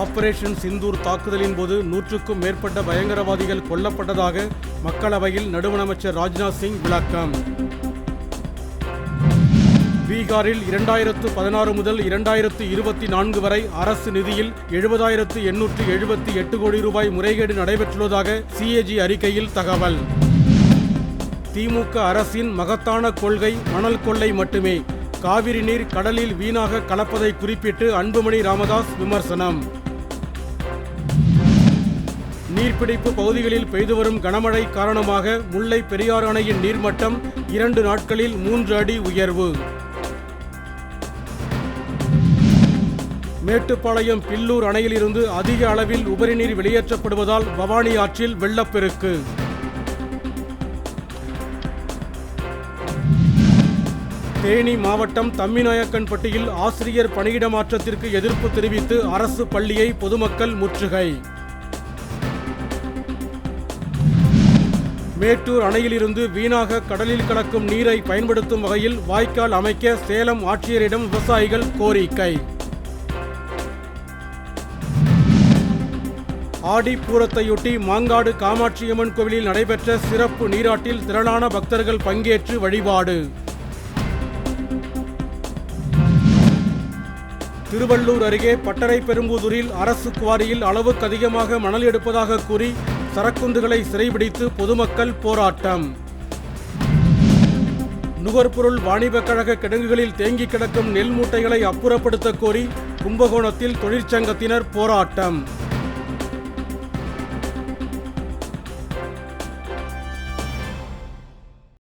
Operation Sindoor தாக்குதலின் போது நூற்றுக்கும் மேற்பட்ட பயங்கரவாதிகள் கொல்லப்பட்டதாக மக்களவையில் நடுவண் அமைச்சர் ராஜ்நாத் சிங் விளக்கம். பீகாரில் இரண்டாயிரத்து பதினாறு முதல் இரண்டாயிரத்து இருபத்தி நான்கு வரை அரசு நிதியில் எழுபதாயிரத்து எண்ணூற்று எழுபத்தி எட்டு கோடி ரூபாய் முறைகேடு நடைபெற்றுள்ளதாக சிஏஜி அறிக்கையில் தகவல். திமுக அரசின் மகத்தான கொள்கை மணல் கொள்ளை மட்டுமே. காவிரி நீர் கடலில் வீணாக கலப்பதை குறிப்பிட்டு அன்புமணி ராமதாஸ் விமர்சனம். நீர்பிடிப்பு பகுதிகளில் பெய்து வரும் கனமழை காரணமாக முல்லை பெரியாறு அணையின் நீர்மட்டம் இரண்டு நாட்களில் மூன்று அடி உயர்வு. மேட்டுப்பாளையம் பில்லூர் அணையிலிருந்து அதிக அளவில் உபரிநீர் வெளியேற்றப்படுவதால் பவானி ஆற்றில் வெள்ளப்பெருக்கு. தேனி மாவட்டம் தம்மிநாயக்கன்பட்டியில் ஆசிரியர் பணியிட மாற்றத்திற்கு எதிர்ப்பு தெரிவித்து அரசு பள்ளியை பொதுமக்கள் முற்றுகை. மேட்டூர் அணையிலிருந்து வீணாக கடலில் கலக்கும் நீரை பயன்படுத்தும் வகையில் வாய்க்கால் அமைக்க சேலம் ஆட்சியரிடம் விவசாயிகள் கோரிக்கை. ஆடி பூரத்தையொட்டி மாங்காடு காமாட்சியம்மன் கோவிலில் நடைபெற்ற சிறப்பு நீராட்டில் திரளான பக்தர்கள் பங்கேற்று வழிபாடு. திருவள்ளூர் அருகே பட்டறை பெரும்புதூரில் அரசு குவாரியில் அளவுக்கு அதிகமாக மணல் எடுப்பதாக கூறி சரக்குந்துகளை சிறைபிடித்து பொதுமக்கள் போராட்டம். நுகர்பொருள் வாணிபக் கழக கிடங்குகளில் தேங்கி கிடக்கும் நெல் மூட்டைகளை அப்புறப்படுத்த கோரி கும்பகோணத்தில் தொழிற்சங்கத்தினர் போராட்டம்.